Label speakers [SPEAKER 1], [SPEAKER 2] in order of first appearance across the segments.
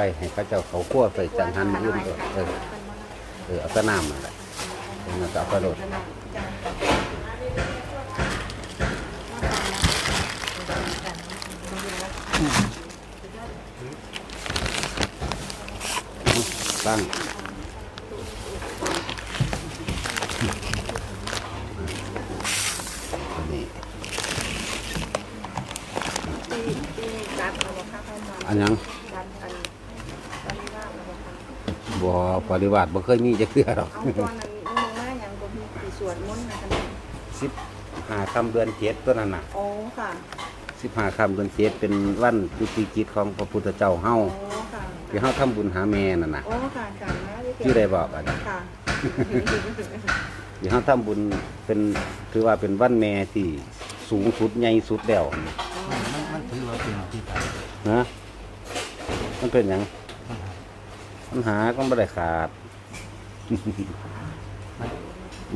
[SPEAKER 1] ว้ให้เขาเจ้าเขาคั่วใส่จังหันอื่นเออเออเอาแตะน้ำนั่นแหละแล้วก็เอาไปโรดตั้งอันนี้
[SPEAKER 2] อั
[SPEAKER 1] นยัง
[SPEAKER 2] รัดอันตอนนี้ว่าเราค่ะ
[SPEAKER 1] บ่ปฏิวัติบ่เคยมีจักเทื่อหรอก
[SPEAKER 2] เอาตอนนั้นมึงมาอย่างบ่มีสีสวดมนต์นะคะ
[SPEAKER 1] สิบห้าคำเดือนเจ็ดตัวนั้นน่ะ
[SPEAKER 2] โอ้ค่ะ
[SPEAKER 1] สิบห้าคำเดือนเจ็ดเป็นวันจุติกิจของพระพุทธเจ้าเฮา
[SPEAKER 2] โอ้ค่ะ
[SPEAKER 1] ที่เฮาทำบุญหาแม่นั่นน่ะ
[SPEAKER 2] โอ้ค่ะค่ะนะ
[SPEAKER 1] ที่ได้บอกอันนั้น
[SPEAKER 2] ค่ะ
[SPEAKER 1] ที่เฮาทำบุญเป็นถือว่าเป็นวันแม่ที่สูงสุดใหญ่สุดแล้ว
[SPEAKER 3] มันมันถือว่าเป็นที่ไป
[SPEAKER 1] นะมันเป็นหยัง ปัญหาก็บ่ได้ขาด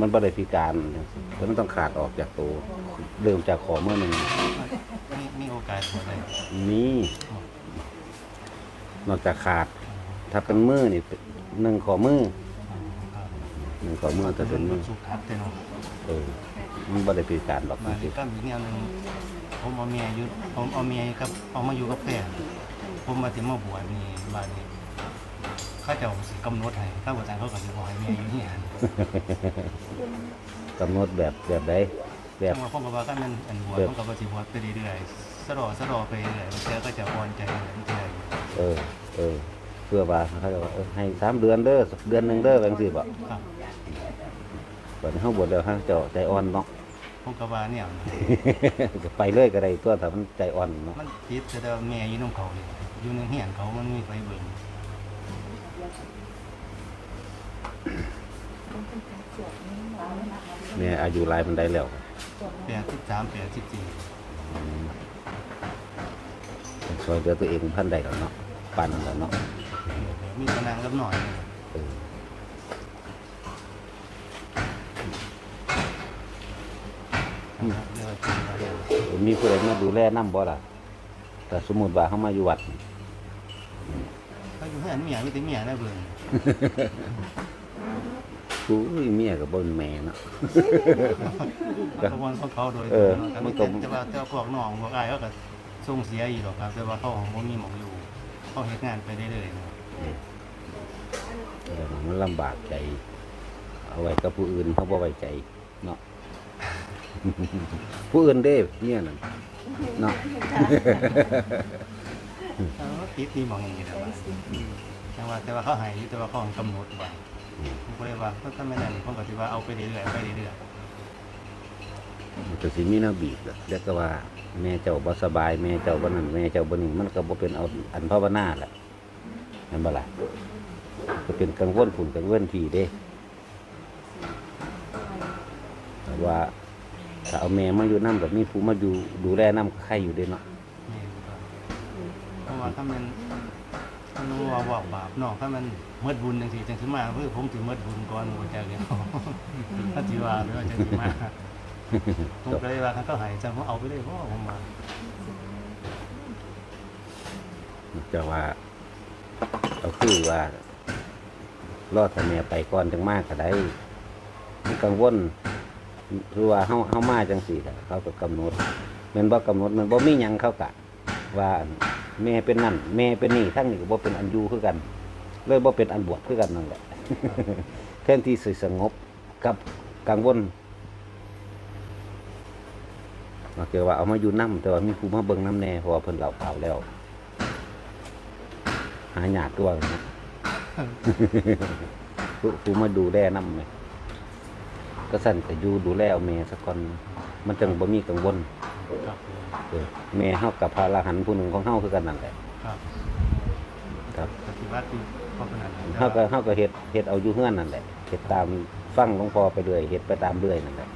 [SPEAKER 1] มันบ่ได้พิการแต่มันต้องขาดออกจากตัวเริ่มจากขอเมื่อหนึ่ง
[SPEAKER 3] มีมีโอกาสหมดเลย
[SPEAKER 1] นี่นอกจากขาด ถ้าเป็นมือนี่หนึ่งขอมือหนึ่งขอมือจะเป็นมือ
[SPEAKER 3] สุขทับแต่เนาะ
[SPEAKER 1] เออมันบ่ได้พิการหรอก
[SPEAKER 3] มา
[SPEAKER 1] จริ
[SPEAKER 3] ที่
[SPEAKER 1] ง
[SPEAKER 3] ก็มีแนวหนึงผมเอาเมียอยู่ผมเอาเมียกับเอามาอยู่กับแฟนผมมาถึงมาบวชนี่บ้านนี้ เข้าเจ้าสิกำหนดให้ถ้าบวชเขาก็สิบอกให้เมียอยู่นี่ฮะ
[SPEAKER 1] ๆกำหนดแบบแบบใดแบ
[SPEAKER 3] แต่
[SPEAKER 1] บ
[SPEAKER 3] ว่าผมก็ว่าถ้ามันอันบวช
[SPEAKER 1] แบบ
[SPEAKER 3] มันก็บ่สิบวชไปเรื่อยๆสะดอสะดอไปเรื่อยๆเจ้าก็จะอ่อนใจเรื่อย
[SPEAKER 1] เออ เออ เพื่อว่าเขาจะว่าเออให้สามเดือนเด้อเดือนหนึ่งเด้อแบงสิบ่
[SPEAKER 3] ๆครับ
[SPEAKER 1] ก่อนเขาบวชแล้วเขาเจะใจอ่อนเนาะ
[SPEAKER 3] ผมก็ว่าเนี่ย
[SPEAKER 1] ก็ไปเรื่อยก็ได้ตัวถ้ามันใจอ่อนเนาะ
[SPEAKER 3] มันติดแต่ว่าแม่อยู่น้ำเขานี่อยู่ในเฮียนเขามันมีไฟเบิ่ง
[SPEAKER 1] เนี่ยอายุหลายมันได้แล้ว
[SPEAKER 3] แปดสิบสามแปดสิบสี่
[SPEAKER 1] อืมช่วยเหลือตัวเองพันใดแล้วเนาะปั่นแล้วเนาะ
[SPEAKER 3] มีกระนางกับหน่อย
[SPEAKER 1] เออ
[SPEAKER 3] นะครับเดี๋ยวจะมาดู
[SPEAKER 1] มีผู้ใดมาดูแลน้ำบ่ล่ะ แต่สมมุติว่าเขามาอยู่วัด
[SPEAKER 3] เขาอยู่เฮียนเมียมีแต่เมียนะเบิ่ง
[SPEAKER 1] กูเมียกับบ่เป็นแม่เนาะ
[SPEAKER 3] กระบวนของเขาโดย
[SPEAKER 1] เออ
[SPEAKER 3] แต่
[SPEAKER 1] มัน
[SPEAKER 3] มี
[SPEAKER 1] ก็
[SPEAKER 3] แต่แต่ว่าแต่ว่าพวกน้องพวกอ้ายเขาก็ส่งเสียอีกหรอกครับแต่ว่าเขาของบ่มีหมองอยู่เขาเฮ็ดงานไปเรื่อยๆนะ
[SPEAKER 1] เดี๋ยวมันลำบากใจ เอาไว้กับผู้อื่นเขาบ่ไว้ใจเนาะ ผู้อื่นเด้เนี่ยนั่นเนาะ
[SPEAKER 3] เออติดนี่หมองอย่างนี้แต่ว่าแต่ว่าแต่ว่าเขาให้อยู่แต่ว่าเขากำหนดไว้ ผมก็เลยว่าถ้าไม่ได้ผมก็สิว่าเอาไปเรื่อยๆไปเรื่อย
[SPEAKER 1] มันก็สิมีแนวบีบแหละแล้วก็ว่า แม่เจ้าบ่สบาย แม่เจ้าบ่นั่นแม่เจ้าบ่นี่มันก็บ่เป็นเอาอันภาวนาแหละเห็นบ่ล่ะก็เป็นกังวลฝุ่นกังวลผีเด้แต่ว่าถ้าเอาแม่มาอยู่นำกับมีผู้มาอยู่ดูแลนำใครอยู่เด้เนาะ
[SPEAKER 3] ๆนี่ครับเพราะว่าถ้ามัน มันว่าว่าบาปนองถ้ามันเมื่อบุญจังซี่จังสิมาเพื่อผมสิเมื่อบุญก่อนหมู่จักเนี่ยถ้าสิว่าหรือว่าจังสิมาผมเลยว่าถ้าเขาหายจังผมเอาไปเลยเพราะว่าผมมา
[SPEAKER 1] จะว่าเอาคือว่ารอดแต่แม่ไปก่อนจังมากก็ได้มันกังวลคือว่าเฮาเฮามาจังสี่เขาก็กำหนดมันบ่กำหนดมันบ่มีหยังเขากะว่า แม่เป็นนั่นแม่เป็นนี่ทั้งนี้ก็บ่เป็นอันอยู่คือกันเลยบ่เป็นอันบวชคือกันนั่นแหละแทนที่สิสงบกับกังวลมาเกิดว่าเอามาอยู่น้ำแต่ว่ามีผู้มาเบิ่งน้ำแน่เพราะว่าเพิ่นเล่าข่าวแล้ว หาหยาดตัวนะผู้ผู้มาดูแลน้ำไหมก็สั่นก็อยู่ดูแลเอาแม่สักคนมันจังบ่มีกังวล
[SPEAKER 3] ครับ
[SPEAKER 1] เออแม่เฮากับพระอรหันต์ผู้หนึ่งของเฮาคือกันนั่นแหละ
[SPEAKER 3] ครับ
[SPEAKER 1] ครับ
[SPEAKER 3] ปฏิบัติที่พ่อขนาดนั้น
[SPEAKER 1] เฮาก็เฮาก็เฮ็ดเฮ็ดเอาอยู่เฮือนนั่นแหละเฮ็ดตามฟังหลวงพ่อไปเรื่อยเฮ็ดไปตามเรื่อยนั่นแหละ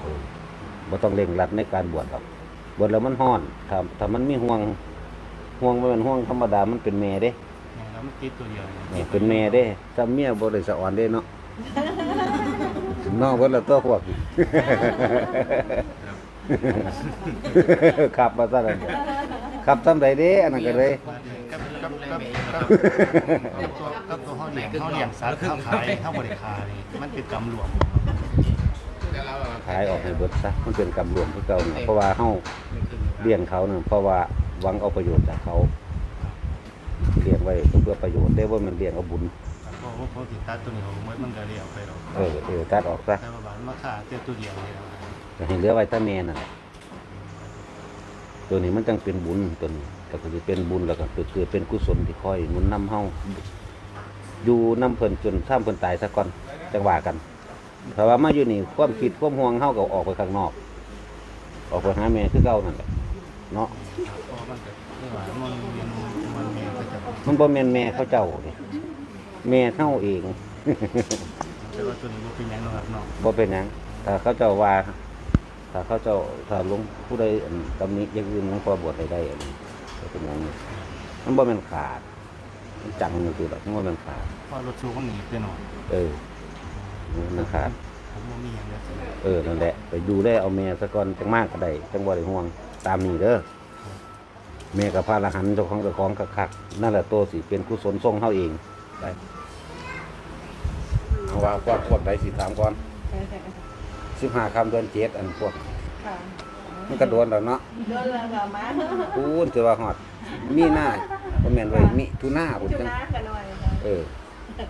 [SPEAKER 1] เออบ่ต้องเร่งรัดในการบวชหรอกบวชแล้วมันฮ้อนถ้าถ้ามันมีห่วงห่วงบ่แม่นห่วงธรรมดามันเป็นแม่เด้
[SPEAKER 3] เนี่ยแล้วมันติดตัวเดียว
[SPEAKER 1] แม่เป็นแม่เด้จำเมียบ่ได้สะอ่อนเด้เนาะน้องเพิ่นละตัวพวก ขับมาซะนั่นขับทำใดเด้อันนั้นก็เลย
[SPEAKER 3] กับเลยกับกับกับตัวกับตัวเขาเลี้ยงเขาเลี้ยงสัตว์เขาขายเขาบริขายมันเป็นกรรมหลวง
[SPEAKER 1] ขายออกให้เบิดซะมันเป็นกำรวมที่เก่าน่ะเพราะว่าเฮาเลี้ยงเขาน่ะเพราะว่าหวังเอาประโยชน์จากเขาเลี้ยงไว้เพื่อประโยชน์ได้ว่ามันเลี้ยงเอาบุญ
[SPEAKER 3] เพราะว่าเขาติดตัดตัวนี้เขามันมันก็เลี้ยงไปหรอก
[SPEAKER 1] เออเออตัดออกซะ
[SPEAKER 3] แต่ว่าบานมาค่าเจ้าตัวเดียวเลยนะ
[SPEAKER 1] ก็ให้เหลือไว้แตาแม่นั่นแหละตัวนี้มันจังเป็นบุญตัวนี้ก็คือเป็นบุญแล้วก็เกิดเกิดเป็นกุศลที่คอยหนุนนำเฮาอยู่นำเพิ่นจนท่ามเพิ่นตายซะก่อนจังว่ากันแต่ว่ามาอยู่นี่ความคิดความห่วงเฮาก็ออกไปข้างนอก ออกไปหาแม่คือเก่านั่นแหละเนาะ
[SPEAKER 3] เพราะมันก็คือว่ามันเรียนมันเรียนก็จะ
[SPEAKER 1] มันบ่แม่นแม่เขาเจ้านี่แม่เฮาเอง
[SPEAKER 3] แต่ว่าตัวนี้มันเป็นหยังเนาะครับเนาะ
[SPEAKER 1] บ่เป็นหยังถ้าเขาเจ้าว่า ถ้าเขาเจ้าถ้าหลวงผู้ใดตำหนิอย่างอื่นหลวงพ่อบวชให้ได้อันนี้ก็เป็นอย่างนี้มันบ่แม่นขาดมันจังนี่คือดอกมันบ่แม่นขาด
[SPEAKER 3] เพราะรถชูมันหนีไปหน่อย
[SPEAKER 1] เออมันขาด
[SPEAKER 3] ผมบ่มีหยังเลย
[SPEAKER 1] เออนั่นแหละไปดูแลเอาแม่ซะก่อนจังมากก็ได้จังบ่ได้ห่วงตามนี้เด้อแม่กับพระอรหันต์เจ้าของเจ้าของคักๆนั่นแหละตัวสิเป็นกุศลทรงเฮาเองไปเอาว่าพวกพวกใดสิถามก่อน 15คำเดือนเจ็ดอันพวก
[SPEAKER 2] ค่ะ
[SPEAKER 1] มันก็โดนแล้วเนาะ
[SPEAKER 2] เดินแล้วก็มา
[SPEAKER 1] ปูนถือว่าฮอด มีหน้าบ่แม่นไว้มิถุนาพุ่น
[SPEAKER 2] จุ
[SPEAKER 1] จัง
[SPEAKER 2] น้ากันหน่อยค่ะ
[SPEAKER 1] เออ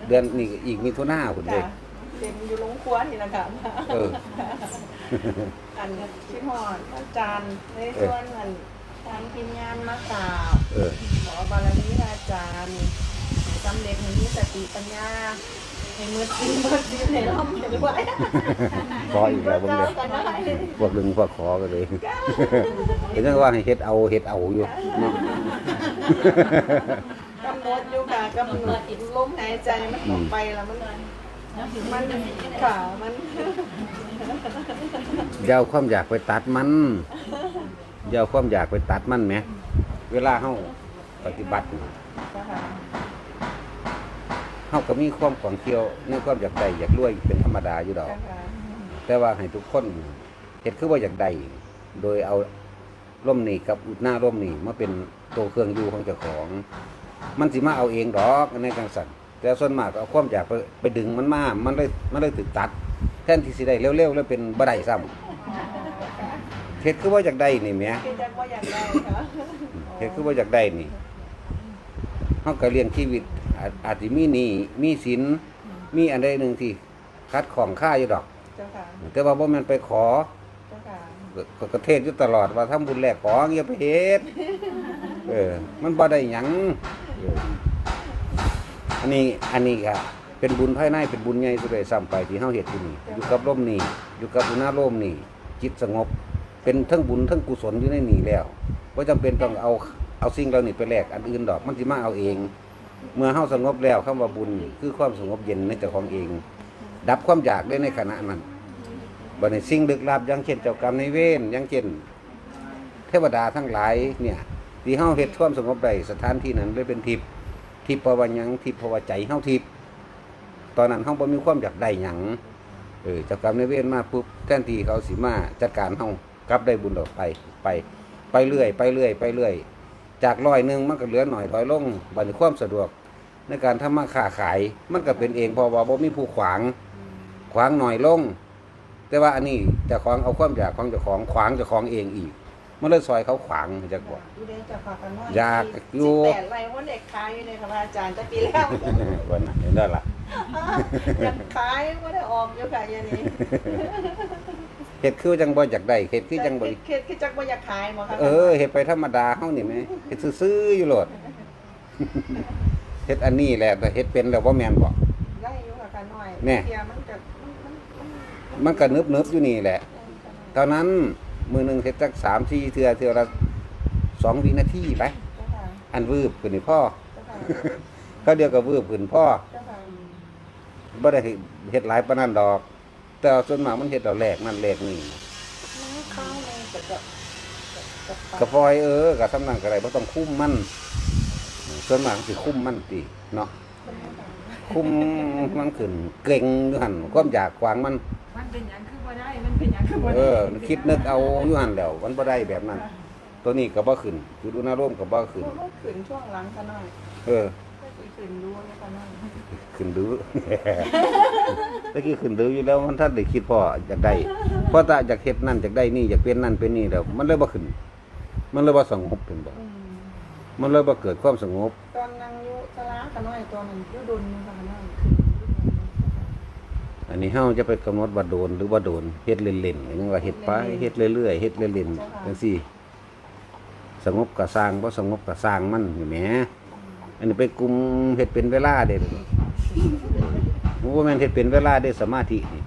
[SPEAKER 1] เดือนนี้ก็อีกมิถุนาพุ่นเด้
[SPEAKER 2] ค่ะเต็มอยู่ลงครัวนี่แหละค่ะ
[SPEAKER 1] เออ
[SPEAKER 2] อันชิหอดอาจารย์ในส่วนอันทางทีมงานมากราบ
[SPEAKER 1] เออ
[SPEAKER 2] ขอบารมีอาจารย์ให้สำเร็จให้มีสติปัญญา ให้มือจริงมือจริงให้ร่ำให้รวย
[SPEAKER 1] ขออีกแล้วเบิ่ง
[SPEAKER 2] เจ้า
[SPEAKER 1] เด้
[SPEAKER 2] กันได้
[SPEAKER 1] พวกลึงพวกขอก็เลยเห็นจังว่าให้เฮ็ดเอาเฮ็ดเอาอยู่เนาะ
[SPEAKER 2] กำหนดอยู่ค่ะกำหนดลมหายใจมันออกไปแล้วมันมันขามัน
[SPEAKER 1] เอาความอยากไปตัดมันเอาความอยากไปตัดมันแหมเวลาเฮาปฏิบัติ เฮาก็มีความของเที่ยวในความอยากได้อยากรวยเป็นธรรมดาอยู่ดอก
[SPEAKER 2] นะคะ
[SPEAKER 1] แต่ว่าให้ทุกคนเฮ็ดคือว่าอยากได้โดยเอาร่มนี่กับหน้าร่มนี่มาเป็นตัวเครื่องอยู่ของเจ้าของ มันสิมาเอาเองดอกในจังสันแต่ส่วนมากก็เอาความอยากไปไปดึงมันมา มันเลยมันเลยถึกตัด แทนที่สิได้เร็วๆแล้วเป็นบ่ได้ซ้ำเฮ็ดคือว่าอยากได้นี่แหม
[SPEAKER 2] คือจะว่าอยากได้ค่ะ
[SPEAKER 1] เฮ็ดคือว่าอยากได้นี่เฮาก็เลี้ยงชีวิต อาจอาจสิมีหนี้มีสินมีอันใดหนึงที่คัดของค่าอยู่ดอก
[SPEAKER 2] เจ้าค่ะ
[SPEAKER 1] แต่ว่าบ่แม่นไปขอ
[SPEAKER 2] เจ้าค่ะ
[SPEAKER 1] ก็กระเทศอยู่ตลอดว่าทำบุญแลกของอย่าไปเฮ็ดเออ มันบ่ได้หยังเอออันนี้อันนี้ก็เป็นบุญภายในเป็นบุญใหญ่สุดเลยซ้ำไปที่เฮาเฮ็ดอยู่นี่อยู่กับร่มนี่อยู่กับอุณาร่มนี่จิตสงบ เป็นทั้งบุญทั้งกุศลอยู่ในนี่แล้วบ่จำเป็นต้องเอาเอาสิ่งเหล่านี้ไปแลกอันอื่นดอกมันสิมาเอาเอง เมื่อเฮาสงบแล้วคำว่าบุญคือความสงบเย็นในเจ้าของเอง ดับความอยากได้ในขณะนั้นบัดนี้สิ่งลึกลับอย่างเช่นเจ้ากรรมในเวรอย่างเช่น เทวดาทั้งหลายเนี่ยที่เฮาเฮ็ดความสงบได้สถานที่นั้นเลยเป็นทิพย์ทิพย์เพราะว่าหยังทิพย์เพราะว่าใจเฮาทิพย์ตอนนั้นเฮาบ่มีความอยากได้หยังเออเจ้ากรรมในเวรมาปุ๊บแทนที่เขาสิมาจัดการเฮากลับได้บุญออกไปไปไปเรื่อย ไปเรื่อย ไปเรื่อย จากร้อยหนึงมันก็เหลือหน่อยถอยลงบัดนี้ความสะดวก ในการทำมาค้าขายมันก็เป็นเองเพราะว่าบ่มีผู้ขวาง ขวางหน่อยลง แต่ว่าอันนี้เจ้าของเอาความอยากของเจ้าของขวางเจ้าของเองอีกมันเลยซอยเขาขวางจักบ่
[SPEAKER 2] อยู่ในจักรพรรดิน้อย
[SPEAKER 1] อยากอยู่
[SPEAKER 2] สิบแปดไรว่าเด็กขายอยู่ในค่ะพระอาจารย์จะปีแล้ว
[SPEAKER 1] วันนั้นเห็นได้ล่ะ
[SPEAKER 2] อยากขายว่าได้ออกอยู่ค่ะอยางนี้
[SPEAKER 1] เฮ็ดคือจังบ่อยากได้เฮ็ดคือจังบ่
[SPEAKER 2] คิดคิดคิดจักว่าอยากขายหมอค่ะ
[SPEAKER 1] เออเฮ็ดไปธรรมดาเฮานี่แหมเฮ็ดซื่อๆอยู่โลดเฮ็ดอันนี้แหละแต่เฮ็ดเป็นแล้วบ่แม่นบ่
[SPEAKER 2] ได้อยู่ค่ะกันหน่อย
[SPEAKER 1] แน่
[SPEAKER 2] เทียมันกับมันมัน
[SPEAKER 1] มันก็นึบๆอยู่นี่แหละเท่านั้นมือหนึงเฮ็ดจัก3 4เทื่อเทื่อละ2วินาทีไป
[SPEAKER 2] เจ้าค่ะ
[SPEAKER 1] อันวืบขึ้นนี่พ่อ
[SPEAKER 2] เจ้าค่ะ
[SPEAKER 1] เขาเดียวก็วืบขึ้นพ่อ
[SPEAKER 2] เจ้าค่ะ
[SPEAKER 1] บ่ได้เฮ็ดหลายปานนั้นดอก แต่ว่าส่วนมากมันเฮ็ดเอาแรกนั่นแรกนี่
[SPEAKER 2] น้ำข้าวเลยกับกับกับ
[SPEAKER 1] กระฟอยเออกับสำนักอะไรบ่ต้องคุ้มมันส่วนมากมันสิคุ้มมันติเนาะคุ้มมันขึ้นเก่งอยู่หั่นความอยากขวางมัน
[SPEAKER 4] มันเป็นหยังคือบ่ได้มันเป็นหยังคือบ่
[SPEAKER 1] เอ
[SPEAKER 4] ได้
[SPEAKER 1] อคิดนึกเอาอยู่หั่นแล้วมันบ่ได้แบบนั้น ตัวนี้ก็บ่ขึ้นจุดอุณหภูมิก็บ่ขึ้น
[SPEAKER 2] พูดว่าขืนช่วงหลังกันหน่อย
[SPEAKER 1] เออ
[SPEAKER 2] ก็สิ ขืนรู้แล้วกันหน่อย
[SPEAKER 1] ขึ้นดื้อ ตะกี้ขึ้นดื้ออยู่แล้วมันท่านได้คิดพ่ออยากได้เพราะถ้าอยากเฮ็ดนั่นอยากได้นี่อยากเป็นนั่นเป็นนี่แล้วมันเลยบ่ขึ้น มันเลยบ่สงบเป็นบ่
[SPEAKER 2] อืม
[SPEAKER 1] มันเลยบ่เกิดความสงบ
[SPEAKER 2] ตอนนั่งอยู่ตลาดกันหน่อยตัวนั้นอยู่ดุนกันหน่อย
[SPEAKER 1] อันนี้เฮาจะไปกำหนดว่าโดนหรือว่าโดนเฮ็ดเล่นๆก็ยังว่าเฮ็ดไปเฮ็ดเรื่อยๆเฮ็ดเล่นๆจังซี่ สงบก็สร้างบ่สงบก็สร้างมันอยู่แหม อันนี้ไปกลุ่มเฮ็ดเป็นเวลาเด้บ่ว่าแม่นเฮ็ดเป็นเวลาได้สมาธินี่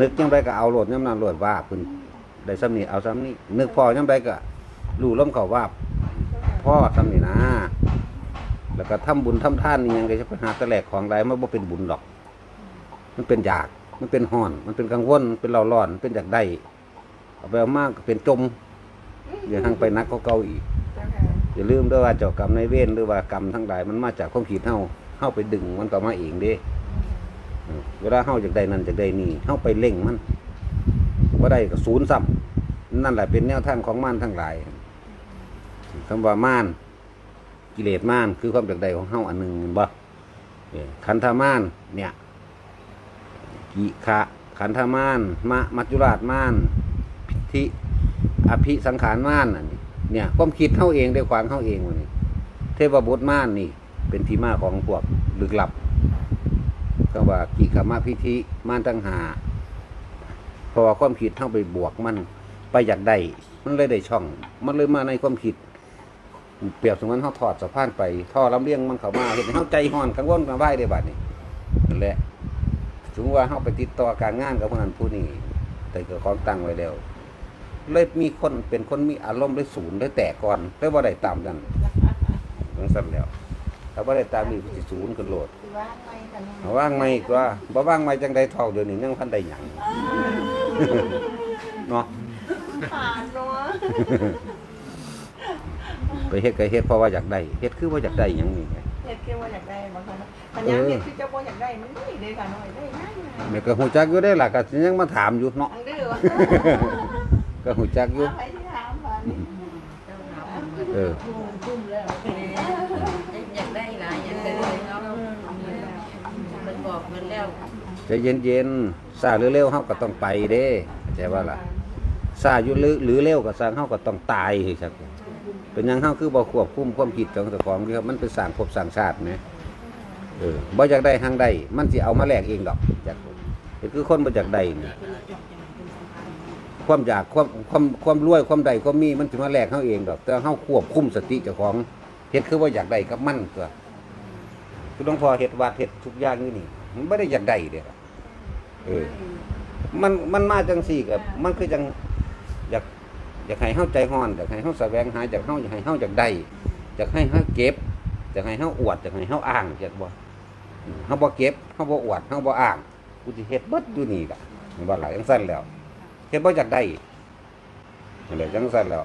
[SPEAKER 1] นึกจังไดก็เอาโลดยามนั้นโลดว่าเพิ่นได้ซ้ำนี้เอาซ้ำนี้นึกพอยามใดก็รู้ลมเข้าว่าพ่อซ้ำนี่นะ แล้วก็ทำบุญทำทานนี่ยังก็จะไปหาแตะแหลกของใดมันบ่เป็นบุญดอก มันเป็นอยากมันเป็นห่อน มันเป็นกังวลมันเป็นเล่าร้อนมันเป็นอยากได้เอาไปเอามากก็เป็นจมอย่าหังไปนักก็เก่าอีก
[SPEAKER 2] เจ้าค่ะ
[SPEAKER 1] อย่าลืมด้วยว่าเจ้ากรรมในเวรหรือว่ากรรมทั้งหลายมันมาจากความคิดเฮาเฮาไปดึงมันก็มาเองเด้เออเวลาเฮาอยากได้นั่นอยากได้นี่เฮาไปเล่งมันบ่าได้ก็ศูนย์ซ้ำนั่นแหละเป็นแนวทางของม่ารทั้งหลายคำว่าม่ารกิเลสม่ารคือความอยากได้ของเฮาอันหนึ่งบ่ขันธม่ารเนี่ยกิขะขันธม่านมะมัจจุราชมานพิธิอภิสังขารม่านอันนี้ เนี่ย ความคิดเข้าเองได้ความเข้าเองวันนี้เทพบุตรม่านนี่ เป็นที่มาของพวกลึกลับ ก็ว่ากิขมะพิธิม่านตั้งหาเพราะว่าความคิดเข้าไปบวกมันไปอยากได้มันเลยได้ช่อง มันเลยมาในความคิด เปรียบสมมติเขาถอดสะพานไปท่อลำเลียงมันเข้ามาเห็นเขาใจห่อนกังวลกังวายได้บัดนี้นั่นแหละสมมติว่าเขาไปติดต่อการงานกับผู้นั้นผู้นี้แต่ก็ของตั้งไว้แล้ว เลยมีคนเป็นคนมีอารมณ์ได้ศูนย์ได้แตกก่อนได้ว่าได้ตามกันต้องสั่นแล้วถ้าว่าได้ตามนี่ก็สิศูนย์ขึ้นโหลด
[SPEAKER 2] สิว่างไหมกันหน่อย
[SPEAKER 1] เอาว่างไม่ก็บ่ว่างไม่จังได้ทองเดี๋ยวนี้ยังพันได้หยังเนาะ
[SPEAKER 2] ผ่านเนาะ
[SPEAKER 1] ไปเฮ็ดก็เฮ็ดเพราะว่าอยากได้เฮ็ดคือว่าอยากได้หยังนี่ไง
[SPEAKER 2] เฮ็ดคือว่าอยากได้บางคนปัญญาเฮ็ดคือเจ้าบ่อยากได้มันนี่เด้ค่ะหน่อยได้ง่าย
[SPEAKER 1] แม่ก็ฮู้จักอยู่ได้ล่ะก็ยังมาถามอยู่เนาะ
[SPEAKER 2] อันดื้อวะ
[SPEAKER 1] ก็ฮู้จักอยู่
[SPEAKER 2] ไปที่ถามว่านี่
[SPEAKER 1] เออ
[SPEAKER 4] อยากได้หลายอยากได้เลยเนาะมันบอกมันแล้ว
[SPEAKER 1] ใจเย็นๆซาหรือเร็วเฮาก็ต้องไปเด้เข้าใจว่าล่ะซาอยู่หรือหรือเร็วก็สร้างเฮาก็ต้องตายให้ครับ เป็นหยังเฮาคือบ่ควบคุมความคิดของเจ้าของที่ครับมันเป็นสร้างภพสร้างชาติแหมเออบ่อยากได้ทางใดมันสิเอามาแลกเองดอกจากนี่คือคนบ่อยากได้นี่ ความอยากความความความรวยความใดความมีมันสิมาแลกเฮาเองดอก แต่เฮาควบคุมสติเจ้าของเฮ็ดคือว่าอยากได้กับมั่นตัวคือหลวงพ่อเฮ็ดวัดเฮ็ดทุกอย่างอยู่นี่ มันบ่ได้อยากได้เด้อเออ มันมันมาจังสี่กับมันคือจังอยากอยากให้เฮาใจฮ้อนอยากให้เฮาแสวงหาอยากเฮาอยากให้เฮาอยากได้อยากให้เฮาเก็บอยากให้เฮาอวดอยากให้เฮาอ้างอยากบ่อืมเฮาบ่เก็บเฮาบ่อวดเฮาบ่อ้างกูสิเฮ็ดเบิดอยู่นี่ล่ะมันบ่หลายจังซั่นแล้ว เฮ็ดบ่อยากได้นั่นแหละจังซั่นแล้ว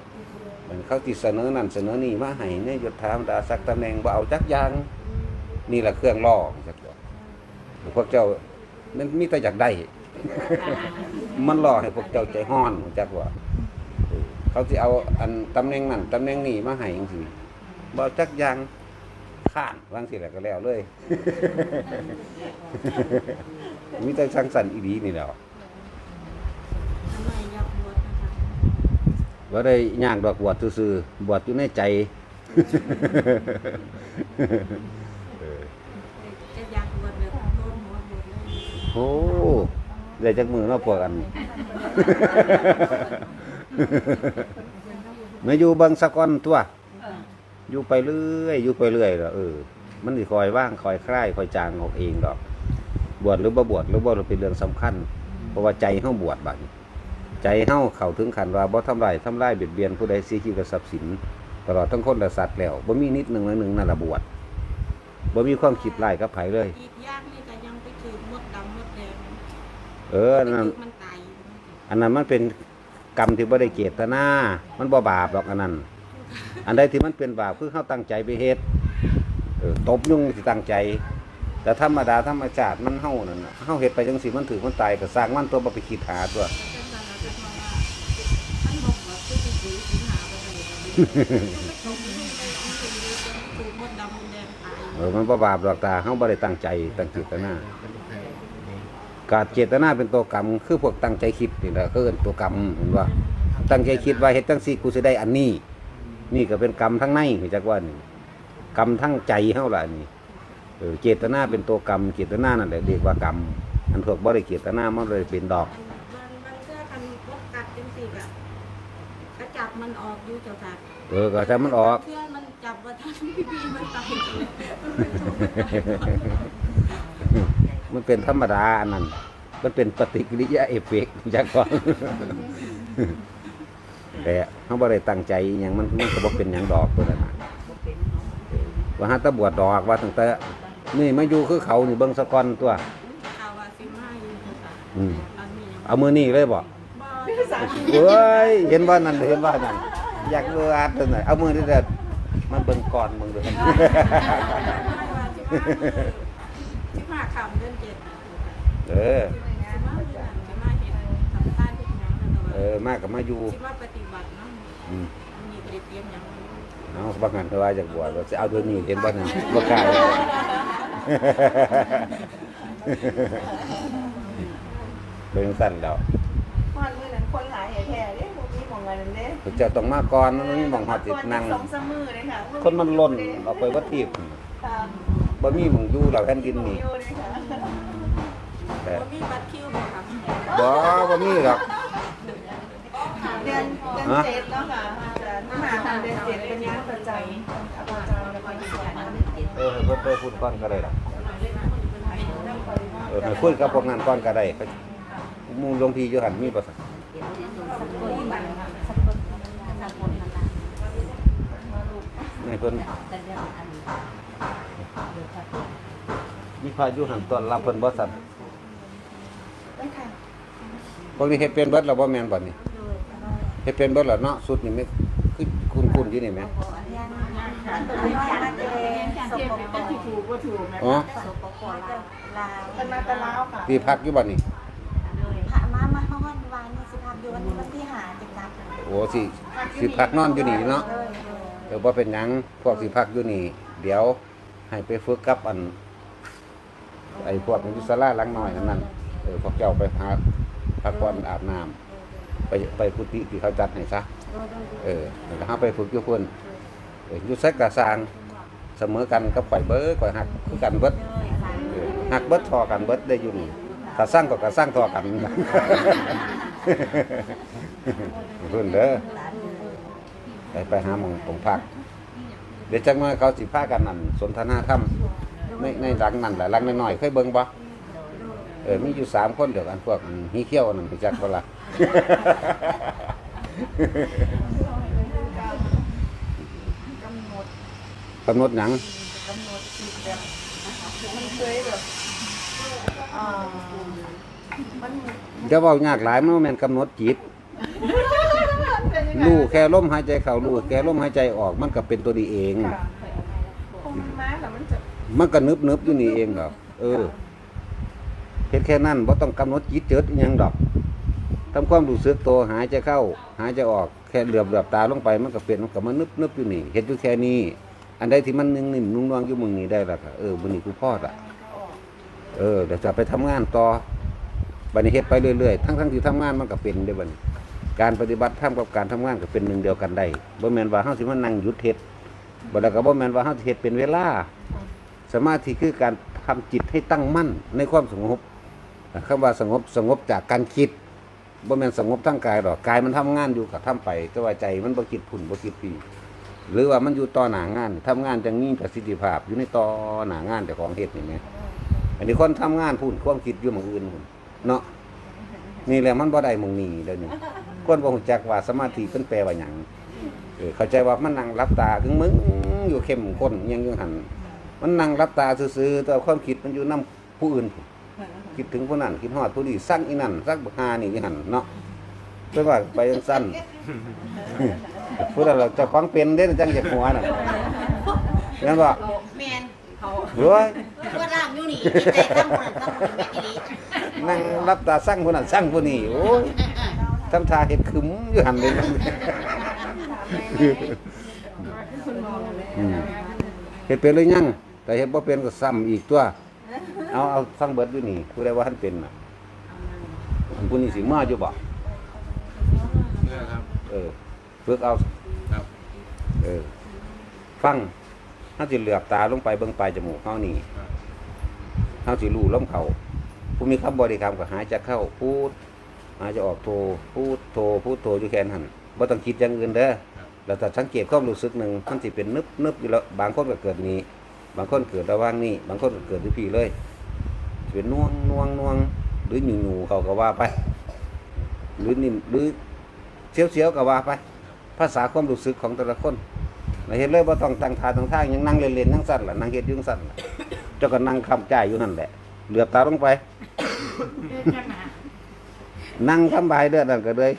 [SPEAKER 1] มันเขาสิเสนอนั่นเสนอนี่มาให้ในยศถามดาศักดิ์ตำแหน่งบ่เอาจักอย่างนี่แหละเครื่องล่อจักตัวพวกเจ้ามันมีแต่อยากได้ มันรอให้พวกเจ้าใจห้อนจักว่าเขาสิเอาอันตำแหน่งนั้นตำแหน่งนี้มาให้จังซี่บ่จักอย่างข้านวางสิแล้วก็แล้วเลย มีแต่สังสรรค์อีดีนี่แหล้ว
[SPEAKER 4] บ่
[SPEAKER 1] ได้ย่างดอกบวชซื่อๆบวชอยู่ในใจ
[SPEAKER 4] จะอยากบวชแบบโดนหัวบวชเลย
[SPEAKER 1] โอ้ได้จักมือเนาะพวกอัน มาอยู่เบิ่งสะก่อนตัว อยู่ไปเรื่อยอยู่ไปเรื่อยแล้วเออ มันสิคอยว่างคอยคลายคอยจางออกเองดอก บวชหรือบ่บวชหรือบ่เป็นเรื่องสำคัญ เพราะว่าใจเฮาบวชบัดนี้ ใจเฮาเข้าถึงขันว่าบ่ทำลายทำลายเบียดเบียนผู้ใดเสียชีวิตกับทรัพย์สิน ตลอดทั้งคนและสัตว์แล้วบ่มีนิดหนึงละหนึงนั่นละบวชบ่มีความคิดร้ายกับไผเลย
[SPEAKER 4] อีกอย่างนี่ก็ยังไปถือมดดำมดแดง
[SPEAKER 1] เอออันนั้น
[SPEAKER 4] มันตาย
[SPEAKER 1] อันนั้นมันเป็นกรรมที่บ่ได้เจตนา มันบ่บาปดอกอันนั้น อันใดที่มันเป็นบาปคือเฮาตั้งใจไปเฮ็ดเออตบยุงสิตั้งใจ แต่ธรรมดาธรรมชาติมันเฮานั่นน่ะเฮาเฮ็ดไปจังซี่มันถือมันตายก็สร้างมันตัวบ่ไปคิดหาตัว
[SPEAKER 4] จะสั่ง เออสิถือสินหาปเลยถูกตา
[SPEAKER 1] เออมันบ่บาปดอกตาเฮาบ่ได้ตั้งใจตั้งเจตนาการเจตนาเป็นตัวกรรม คือพวกตั้งใจคิดนี่แหละคือเป็นตัวกรรมเห็นว่า ตั้งใจคิดว่าเฮ็ดจังซี่กูสิได้อันนี้ นี่ก็เป็นกรรมทั้งในรู้จักว่านี่กรรมทั้งใจเฮาล่นี่เออเจตนาเป็นตัวกรรมเจตนานั่นแหละเรียกว่ากรรมอันพวกบ่ได้เจตนามันเลยเป็นดอก
[SPEAKER 4] บางบางเสื้อกันพกกัดจังสิกะก็จับมันออกอยู่เจ้าค่ะ
[SPEAKER 1] เออก็ถ้ามันออก
[SPEAKER 4] เพื่อนมันจับว่าท่านพี่พี่มันตายเลย
[SPEAKER 1] มันเป็นธรรมดาอันนั้น มันเป็นปฏิกิริยาเอฟเฟกต์จากก่อนแต่เขาบ่ได้ตั้งใจอหย่างมันมันก็บ่เป็นอย่างดอกตัวนั้นน่ะว่าหาแตะบวชดอกว่าตั้งแต่นี่มาอยู่คือเขานี่เบิ่งสะก่อนตัว
[SPEAKER 4] ข่าวว่าสิมาอยู่เจ้าค่ะ
[SPEAKER 1] อืม
[SPEAKER 4] อันนี้ยัง
[SPEAKER 1] เอามือนี่เลยบ่
[SPEAKER 4] บ่
[SPEAKER 1] เอ้ยเห็นว่านั่นเห็นว่านั่น อยากรู้อาดตัวไหนเอามือนี่เด็ดมันเบิ่งก่อนมึงเด้อ
[SPEAKER 4] ไม่ว่าสิมาสิมาคำเดือนเจ็ด
[SPEAKER 1] เออ
[SPEAKER 4] สิมาเดือนสิมาเห็นทำท่านที่ยังนั่น
[SPEAKER 1] เออมากกับมาอยู่
[SPEAKER 4] สิมาปฏิบัติเนาะ
[SPEAKER 1] อืม
[SPEAKER 4] มีเตรียมอย่างนั้น
[SPEAKER 1] เอาบางงานก็ว่าจากบวชว่าจะเอาตัวนี้เห็นบ่นั่นบ่กล้าเลยเป็นสั้นแล้ว
[SPEAKER 2] วันมื้อนั้นคนหลายแท้ๆเด้บ่ มีหม่องอันนั้นเด้
[SPEAKER 1] เจ้าต้องมาก่อนมันมีหมองหอดสินั่ง
[SPEAKER 2] สองสามมื้อเลยค่ะ
[SPEAKER 1] คนมันล้นออกไปวัดทีบ
[SPEAKER 2] ค่ะ
[SPEAKER 1] บ่มีหมองอยู่เราแผ่นดินนี่
[SPEAKER 2] อยู่เลยค่ะ
[SPEAKER 1] แต่
[SPEAKER 4] ว่ามีบัตรคิวบ่ครับ
[SPEAKER 1] บ่บ่มีหรอก
[SPEAKER 2] เดือนเดือนเจ็ดแล้วค่ะอาจารย์มหาทางเดือนเจ็ดเป็นงานประจำอาจารย์แล้วก็อีกสองวัน
[SPEAKER 1] เออให้เพิ่นไปพูดก่อนก็ได้ล่ะเออให้คุยกับพวกนั้นก่อนก็ได้เขาหมู่หลวงพี่อยู่หั่นมีบ่ซั่น ให้เพิ่นมีพาอยู่หั่นต้อนรับเพิ่นบ่ซั่น
[SPEAKER 2] ได้ค่ะ
[SPEAKER 1] พวกนี้เฮ็ดเป็นเบิดแล้วบ่แม่นบ่นี่เฮ็ดเป็นเบิดแล้วเนาะสุดนี่แม่คือคุ้นๆอยู่นี่แม่
[SPEAKER 2] อันตัวน้อยมาเองสปป
[SPEAKER 4] จะถูกบ่ถูก
[SPEAKER 1] อ๋อ
[SPEAKER 2] สปปลาวเป็นมาตะลาวค่ะ
[SPEAKER 1] ที่พักอยู่บ่นี่
[SPEAKER 5] พระมามาห้องวันนี้สิพักอยู่วันนี้วันที่หาจังครับ
[SPEAKER 1] โอ้สิสิพักนอนอยู่นี่เนาะ
[SPEAKER 5] เลยเลย
[SPEAKER 1] เดี๋ยวบ่เป็นหยังพวกสิพักอยู่นี่ เดี๋ยวให้ไปฝึกกับอัน ไอ้พวกมิสลาหลังน้อยอันนั้นเออพวกเจ้าไปพักพักก่อนอาบน้ำไปไปกุฏิที่เขาจัดให้ซะเออแล้วเฮาไปฝึกอยู่เพิ่นเอออยู่ไสกะสร้างเสมอกันกับข่อยเบ้อข่อยฮักคือกันเบิดเออฮักเบิดทอกันเบิดได้อยู่นี่ถ้าสร้างก็ก็สร้างทอกัน เพิ่นเด้อ ไปไปหาหมองของพักเดี๋ยวจักหน้อยเขาสิพากันนั่นสนทนาธรรมในในหลังนั่นแหละหลังน้อยๆเคยเบิ่งบ่เออมีอยู่สามคนเดียวกันพวกฮีเขี้ยวนั่นไปจักบ่ล่ะกำหนดหนัง
[SPEAKER 2] มันเคยแบบอ่ามัน
[SPEAKER 1] จะเว้ายากหลายมันบ่แม่นกำหนดจิต
[SPEAKER 2] เป็นยังไง
[SPEAKER 1] รู้แค่ลมหายใจเข้ารู้แค่ลมหายใจออกมันก็เป็นตัวดีเอง
[SPEAKER 2] ค่ะคงมันมาแต่มันจะ
[SPEAKER 1] มันก็นึบนึบๆอยู่นี่เองดอกเออเฮ็ดแค่นั้นบ่ต้องกำหนดจิตเจิดอิหยังดอกทำความรู้สึกตัวหายใจเข้า หายใจออกแค่เหลือบเหลือบตาลงไปมันก็เป็นมันก็มานึบนึบอยู่นี่เฮ็ดอยู่แค่นี้ อันใดที่มันนิ่งๆนุ่งนวงอยู่มึงนี่ได้และก็เออมื้อนี้กูพอละเออเดี๋ยวจะไปทำงานต่อบัดนี้เฮ็ดไปเรื่อยๆทั้งๆที่ทำงานมันก็เป็นได้บัดนี้ การปฏิบัติธรรมกับการทำงานก็เป็นหนึ่งเดียวกันได้บ่แม่นว่าเฮาสิมานั่งหยุดเฮ็ดบ่แล้วก็บ่แม่นว่าเฮาสิเฮ็ดเป็นเวลา สมาธิคือการทำจิตให้ตั้งมั่นในความสงบคำว่าสงบสงบจากการคิดบ่แม่นสงบทั้งกายหรอกกายมันทำงานอยู่กับทำไป แต่ว่าใจมันบ่คิดผุ่นบ่คิดปีหรือว่ามันอยู่ต่อหน้างานทำงานจังมีประสิทธิภาพ อยู่ในต่อหน้างานแต่ของเฮ็ดนี่แหมอันนี้คนทำงานพุ่นความคิดอยู่หม้องอื่นพุ่นเนาะนี่แหละมันบ่ได้หม้องนี้เด้อนี่ คนบ่ฮู้จักว่าสมาธิเพิ่นแปลว่าหยังเออเข้าใจว่ามันนั่งหลับตากึ่งมึงอยู่เข้มข้นอิหยังอยู่หั่นมันนั่งรับตาซื่อๆแต่ความคิดมันอยู่นํผู้อื่น คิดถึงผู้นั้นคิดฮอดผู้นี้สร้างอีนั่นสร้างบักฮานี่อีหันเนาะเพื่อว่าไปจังสั้นผู้นั้นเราเจะฟังเป็นเด้จังเจ็บหัวน่ะนั่นว่า
[SPEAKER 4] แมนเขา
[SPEAKER 1] เฮ้ย
[SPEAKER 4] ก็ร่างอยู่นี่แต่ตั้งคนตั้งคนแม่ทีนี้
[SPEAKER 1] นั่งรับตาสร้างผู้นั้นสร้างผู้นี้โอ้ย ทำท่าเห็ดขึมอยู่หันเลยเฮ็ดเป็นหรือยังแต่เฮ็ดบ่เป็นก็ซ้ำอีกตัวเอาเอาฟังเบิดอยู่นี่ผู้ใดว่าท่านเป็นน่ะอันผู้นี้สิมาอยู่บ่
[SPEAKER 3] เนี่ยครับ
[SPEAKER 1] เออฝึกเอา
[SPEAKER 3] ครับ
[SPEAKER 1] เออ ฟังเฮาสิเหลือบตาลงไปเบิ่งปลายจมูกเฮานี่
[SPEAKER 3] ครับ
[SPEAKER 1] เฮาสิรู้ลมเขาผู้มีคำบริกรรมก็หายใจเข้าพูด หายใจออกโทพูดโทพูดโทอยู่แค่นั้นบ่ต้องคิดอย่างอื่นเด้อ
[SPEAKER 3] ครับ
[SPEAKER 1] แล้วแต่สังเกตความรู้สึกหนึ่งมันสิเป็นนึบนึบอยู่แล้วบางคนก็เกิดนี้ บางคนเกิดระหว่างนี้ บางคนก็เกิดที่พี่เลยสิเป็นน่วงน่วงน่วงหรือหนูหนูเขาก็ว่าไป หรือนิ่มหรือเสียวเสียวก็ว่าไป ภาษาความรู้สึกของแต่ละคนเราเห็นเลยว่าต้องตั้งท่าตั้งทางยังนั่งเล่นๆนั่งสั่นล่ะนั่งเฮ็ดอยุ่จั่งสั่นล่ะเจ้าก็นั่งคำจ่ายอยู่นั่นแหละ เหลือบตาลงไป นั่งคำบายเด้อนั่นก็เลย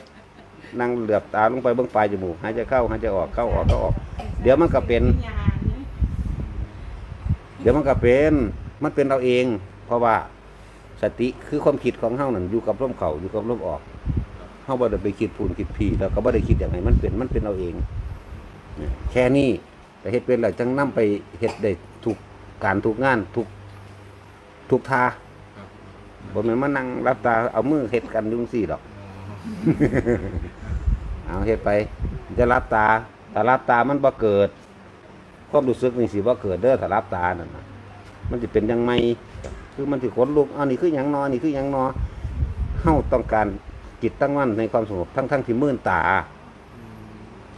[SPEAKER 1] นั่งเหลือบตาลงไปเบื้องปลายจมูกหายใจเข้าหายใจออกเข้าออกเข้าออก เดี๋ยวมันก็เป็น เดี๋ยวมันก็เป็น มันเป็นเราเอง เพราะว่าสติคือความคิดของเฮานั่นอยู่กับลมเขาอยู่กับลมออกเฮาบ่ได้ไปคิดพูนคิดพีแล้วก็บ่ได้คิดอย่างไรมันเป็นมันเป็นเราเองแค่นี้แต่เฮ็ดเป็นแล้วจังนํไปเฮ็ดได้ทุกการทุกงานทุกทุกทา
[SPEAKER 3] บ
[SPEAKER 1] บ่แม่นมานั่งรับตาเอามือเฮ็ดกันยุ่งซี่ดอก เอาเฮ็ดไป จะรับตาถ้ารับตามันบ่เกิด ความรู้สึกนี่สิบ่เกิดเด้อถ้ารับตานั่นน่ะมันสิเป็นยังไงคือมันสิขนลุกอันนี้คือหยังนอนี่คือหยังนอเฮาต้องการจิตตั้งมั่นในความสงบทั้งทั้งที่มื่นตา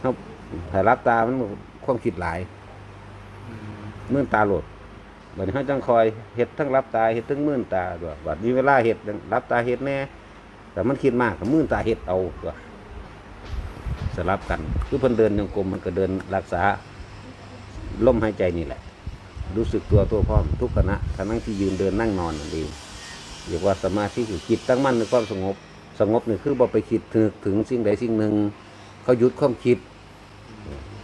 [SPEAKER 1] เฮาถ้ารับตามันความคิดหลาย
[SPEAKER 3] ม
[SPEAKER 1] มื่นตาโหลด บัดนี้เฮาจังคอยเฮ็ดทั้งรับตาเฮ็ดทั้งมื่นตาด้วบัดนี้เวลาเฮ็ดรับตาเฮ็ดแน่แต่มันคิดมากก็มื่นตาเฮ็ดเอาตัวสลับกันคือเพิ่นเดินยังกลมมันก็เดินรักษาลมหายใจนี่แหละ รู้สึกตัวตัวพร้อมทุกขณะทั้งที่ยืนเดินนั่งนอนนั่นเองเรียกว่าสมาธิคือจิตตั้งมั่นในความสงบ สงบนี่คือบ่ไปคิดถึงถึงสิ่งใดสิ่งหนึ่ง เขาหยุดความคิด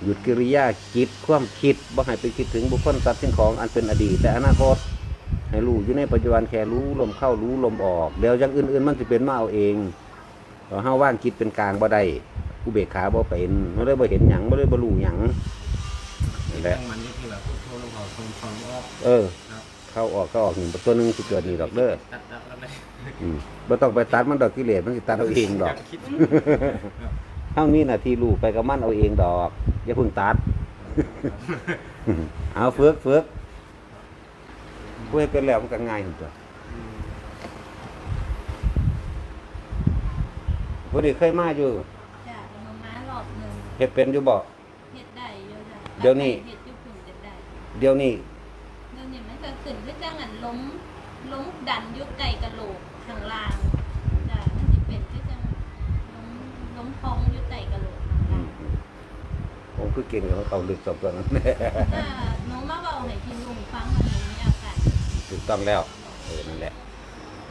[SPEAKER 1] หยุดกิริยาคิดความคิดบ่ให้ไปคิดถึงบุคคลสัตว์สิ่งของอันเป็นอดีต แต่อนาคตให้รู้อยู่ในปัจจุบันแค่รู้ลมเข้ารู้ลมออกเดี๋ยวอย่างอื่น ๆ มันจะเป็นมาเอาเองเราห้าว่างคิดเป็นกลางบ่ได้ผู้เบกขาบ่เป็นบ่ได้บ่เห็นหยังบ่ได้บ่รู้หยังนี่แหละ
[SPEAKER 3] ตั้งมันนี่คือแบบพุทโธลงออกทงทงออก
[SPEAKER 1] เออ
[SPEAKER 3] ครับ
[SPEAKER 1] เข้าออกเข้าออกนี่ตัวหนึงสิเกิดนี่ดอกเด้อ
[SPEAKER 3] ตัดตัดแล้วเลย
[SPEAKER 1] อืมบ่ต้องไปตัดมันดอกกิเลสมันสิตัดเอาเองดอก
[SPEAKER 3] คิด
[SPEAKER 1] เท่านี้นาทีรู้ไปกับมันเอาเองดอก อย่าเพิ่งตัด เอาเฟือกเฟือกผู้ให้เป็นแล้วมันก็ง่ายขึ้นตัวผู้นี้เคยมาอยู่
[SPEAKER 6] จ้ะเอามารอบหนึ่ง
[SPEAKER 1] เฮ็ดเป็นอยู่บ่
[SPEAKER 6] เฮ็ดได้เยอะจ้ะ
[SPEAKER 1] เดี๋ยวนี้
[SPEAKER 6] เฮ็ดอยู่ขึ้นเฮ็ดได้
[SPEAKER 1] เดี๋ยวนี้
[SPEAKER 6] เดี๋ยวนี้มันก็ขึ้นคือจังอันล้มล้มดันอยู่ไกลกะโหลกข้างล่างจ้ะมันสิเป็นคือจังล้มล้มพองอยู่
[SPEAKER 1] ผมคือเก่งกับเขาลึกสอบตัวนั้น
[SPEAKER 6] ถ้าหนูมาเว้าให้พี่ลุงฟังว่าหนูมีอาการ
[SPEAKER 1] ถูกต้องแล้วเออนั่นแหละ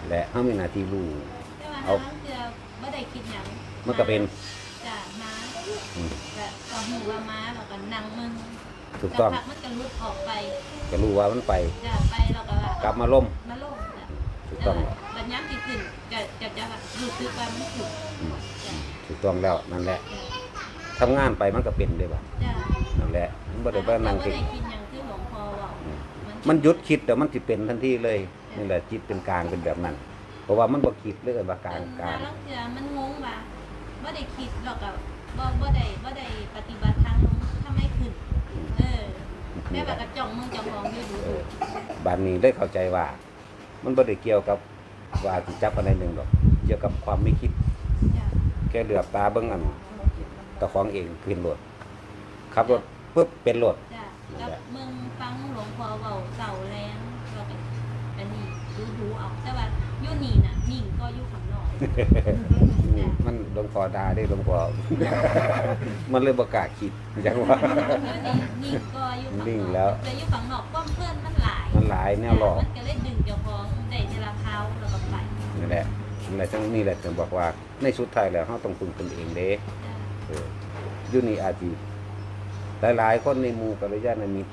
[SPEAKER 1] และเฮามีหน้าที่รู้
[SPEAKER 6] แต่ว่า
[SPEAKER 1] เอา
[SPEAKER 6] หาเทื่อบ่ได้คิดหยัง
[SPEAKER 1] มันก็เป็น
[SPEAKER 6] จ้ะมา
[SPEAKER 1] อืม
[SPEAKER 6] แบบก็หูว่ามาแล้วก็นั่งมึง
[SPEAKER 1] ถูกต้อง
[SPEAKER 6] สัพักมันก็หลุดออกไป
[SPEAKER 1] ก็รู้ว่ามันไป
[SPEAKER 6] จ้ะไปแล้วก็ว่าก
[SPEAKER 1] ลับมาล่ม
[SPEAKER 6] มาลงจ้ะ
[SPEAKER 1] ถูกต้องแล้ว
[SPEAKER 6] บัญญัติที่ขึ้นจะจะจะแบบรู้สึกว่ามันถูก
[SPEAKER 1] อืม
[SPEAKER 6] จ้ะ
[SPEAKER 1] ถูกต้องแล้วนั่นแหละ ทำงานไปมันก็เป็นได้บ่
[SPEAKER 6] จ้ะ
[SPEAKER 1] นั่นแหละมันบ่ได้ว่านั่ง
[SPEAKER 6] แต่
[SPEAKER 1] เก่ง
[SPEAKER 6] ว่าได้กินอย่างที่หลวงพ่อบอก
[SPEAKER 1] มันหยุดคิดแต่มันสิเป็นทันทีเลยนี่แหละจิตเป็นกลางเป็นแบบนั้น เพราะว่ามันบ่คิดเลยว่ากลางกลาง
[SPEAKER 6] บางเทื่อมันงงว่าบ่ได้คิดหรอกกับบ่บ่ได้บ่ได้ปฏิบัติทางลงทำไมขึ้นเออแม่ว่ากระจ่องมือเจ้าของอยู่ดู
[SPEAKER 1] บานนี้ได้เข้าใจว่า มันบ่ได้เกี่ยวกับว่าสิจับอะไรหนึ่งหรอก เกี่ยวกับความไม่คิด
[SPEAKER 6] จ้ะ
[SPEAKER 1] แค่เหลือบตาเบิ่งอัน ตะของเองขึ้นรถขับรถปุ๊บเป็นรถ
[SPEAKER 6] จ้ะกับมึงฟังหลวงพ่อเว้าเก่าแรงก็เป็นอันนี้ดูดูเอาแต่ว่าอยู่นี่น่ะนิ่งก็อยู่ข้างนอก
[SPEAKER 1] นี่มันหลวงพ่อด่าได้หลวงพ่อมันเลยบ่กล้าคิดจังว่า
[SPEAKER 6] นิ่งก็อยู่ข้างนอก
[SPEAKER 1] นิ่งแล้ว
[SPEAKER 6] แต่อยู่ข้างนอกความเพื่อนมันหลาย
[SPEAKER 1] มันหลายแนวหลอก
[SPEAKER 6] มันก็เลยดึงเจ้าของได้ทีละเขาแล้วก็ไป
[SPEAKER 1] นี่แหละนี่แหละจังนี่แหละถึงบอกว่าในสุดท้ายแล้วเฮาต้องพึ่งตนเองเด้
[SPEAKER 6] จ้ะ
[SPEAKER 1] เอออยู่นี่อาจสิหลายๆคนในหมู่กัลยาณมิตร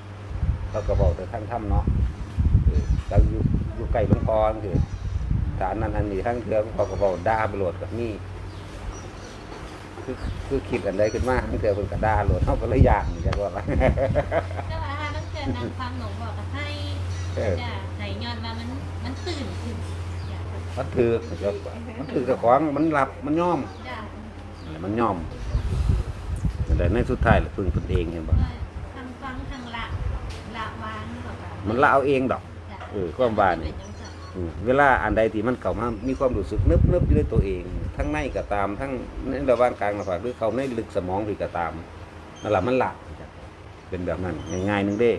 [SPEAKER 1] เขาก็บอกแต่ทั้งถ้ำเนาะเออเราอยู่อยู่ใกล้หลวงพ่อนั่นคือฐานนั้นอันนี้ทั้งเทือเขาก็บอกด่าไปโหลดกับนี่คือคือคิดอันใดขึ้นมาทั้งเทือเป็นกระด่าโหลดเขาก็เลยย่านจังว่า
[SPEAKER 6] แต่ว่าถ้าตั้งแต่แต่นางฟังหนูบอกกับให้
[SPEAKER 1] เออ
[SPEAKER 6] จ้ะให้ย้อนว่ามันมันตื่นขึ้นจ้ะ
[SPEAKER 1] มันถือมันถือกับของมันหลับมันย่อม
[SPEAKER 6] จ้ะ
[SPEAKER 1] มันย่อม แต่ในสุดท้ายล่ะพึ่งตนเองเห็นบ่
[SPEAKER 6] ว่าทางฟังทางละละวางนี่บอกว่า
[SPEAKER 1] มันละเอาเองดอก
[SPEAKER 6] จ้ะ
[SPEAKER 1] เออความว่านี่
[SPEAKER 6] เป็นจังซั่น
[SPEAKER 1] อืมเวลาอันใดที่มันเข้ามามีความรู้สึกนึบนึบอยู่ในตัวเอง ทั้งในก็ตาม ทั้งในระหว่างกลางระหว่างหรือเขาในลึกสมองหรือก็ตามนั่นแหละมันละเป็นแบบนั้นง่ายๆหนึงเด้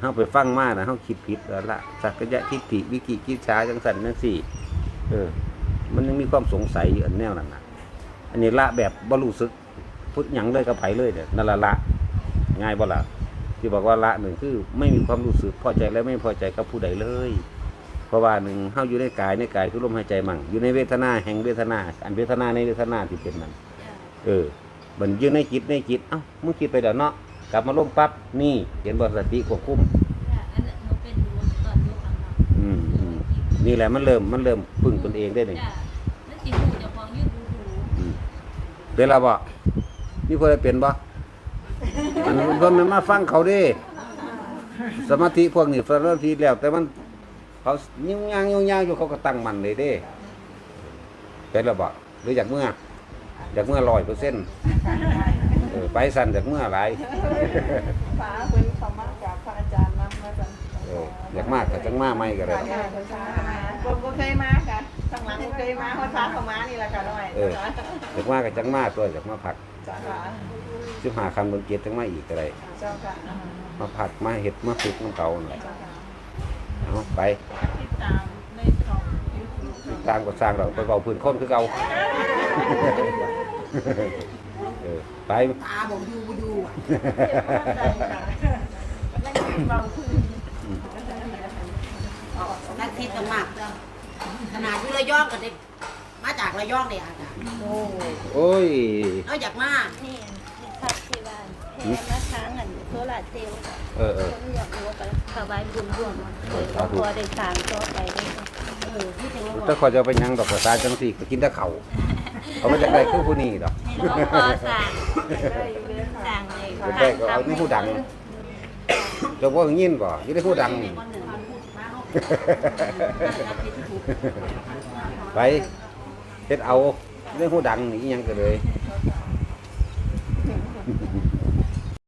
[SPEAKER 1] เฮาไปฟังมานะเฮาคิดผิดแล้วละสักกะยะทิฏฐิวิกิกิจฉาจังสันจังสี่เออ มันยังมีความสงสัยอยู่อันแนวนั้นน่ะอันนี้ละแบบบ่รู้สึก พุทธหยังเลยกับไผเลยเด้อนั่นละละง่ายบ่ล่ะที่บอกว่าละหนึ่งคือไม่มีความรู้สึกพอใจและไม่พอใจกับผู้ใดเลย เพราะว่าหนึ่งเฮาอยู่ในกายในกายคือลมหายใจมั่งอยู่ในเวทนาแห่งเวทนา อันเวทนาในเวทนาที่เป็นมัน
[SPEAKER 6] จ้ะ
[SPEAKER 1] เออมันอยู่ในจิตในจิตเอ้ามึงคิดไปเดี๋ยวเนาะกลับมาลมปั๊บนี่เห็นบ่สติควบคุม
[SPEAKER 6] จ้ะอันนั้นหนูเป็นรู้ตอนอยู่ข้างนอก
[SPEAKER 1] อืมอืมนี่แหละมันเริ่มมันเริ่มพึ่งตนเองได้เลย
[SPEAKER 6] จ้ะแล้วสิหูเจ้าของอยู่ดูดู
[SPEAKER 1] อื มเป็นและบ่มีคนได้เป็นบ่อันเพิ่นมันมาฟังเขาดิสมาธิพวกนี้สมาธิแล้ว แต่มันเขายุ่งยางยุ่งยางอยู่เขาก็ตั้งมันเลยเด้เป็นและบ่หรืออยากเมื่ออยากเมื่อร้อยเปอร์เซ็นต์ไปสั่นจากเมื่อหลาย
[SPEAKER 2] ฟ้าเพิ่นเขามาจากพระอาจารย์นำมาจัง
[SPEAKER 1] เอออยากมากก็จังมากไม่ก็ได้
[SPEAKER 2] ค่ะเพิ่นมาบ่บ่เคยมาค่ะทางหลังบ่เคยมาฮอดฟ้าเขามานี่แหละค่ะน้อย
[SPEAKER 1] อยากมากก็จังมากตัวอยากมาผัก
[SPEAKER 2] จ้าค่ะ
[SPEAKER 1] สิบหาคำบนเกียรติจังมาอีกก็ได้
[SPEAKER 2] เจ้าค่ะ
[SPEAKER 1] มาผักมาเห็ดมาฝึกน้ำเก่านั่นแหละ
[SPEAKER 2] เจ้าค่ะ
[SPEAKER 1] เอาไป
[SPEAKER 2] ติดตามในช่อง YouTube
[SPEAKER 1] สร้างก็สร้างเราไปเบาพื้นคนคือเก่าเออไป
[SPEAKER 4] ตาบอกอยู่บ่อยู่อะ
[SPEAKER 2] เบาขึ้น
[SPEAKER 4] นักทิศต้องมากขนาดที่ระยองก็ได้มา จากระยองเลยอาจารย์
[SPEAKER 1] โอ้ย
[SPEAKER 4] เราอยากมา
[SPEAKER 6] นี่ภาพที่บ้านแห่มาทางอันโซลาร์เซลล์จ้ะ
[SPEAKER 1] เออเออ
[SPEAKER 6] คนอยากรู้กันถวายบุญร่วมอะ
[SPEAKER 1] เออ
[SPEAKER 6] ครอบครัวได้สร้างต่อไปได้จ้ะ
[SPEAKER 4] เออที่จังหวัด
[SPEAKER 1] ถ้าขอยจะเอาไปหยังดอกกระตายจังสี่ก็กินแต่เขาวเขาไม่จะได้คือผู้นี้ดอก
[SPEAKER 6] ให้หลวงพ่อสร้างสร้างใน
[SPEAKER 1] เป็นได้ก็เอาในผู้ดังเจ้าพ่อยินบ่อยี่ได้ผู้ดังนี่
[SPEAKER 4] วันหนึ่งมันพูดมาเนาะนักทิศที่ถูก
[SPEAKER 1] ไป เฮ็ดเอาเรื่องหูดังนี่ยังก็เลย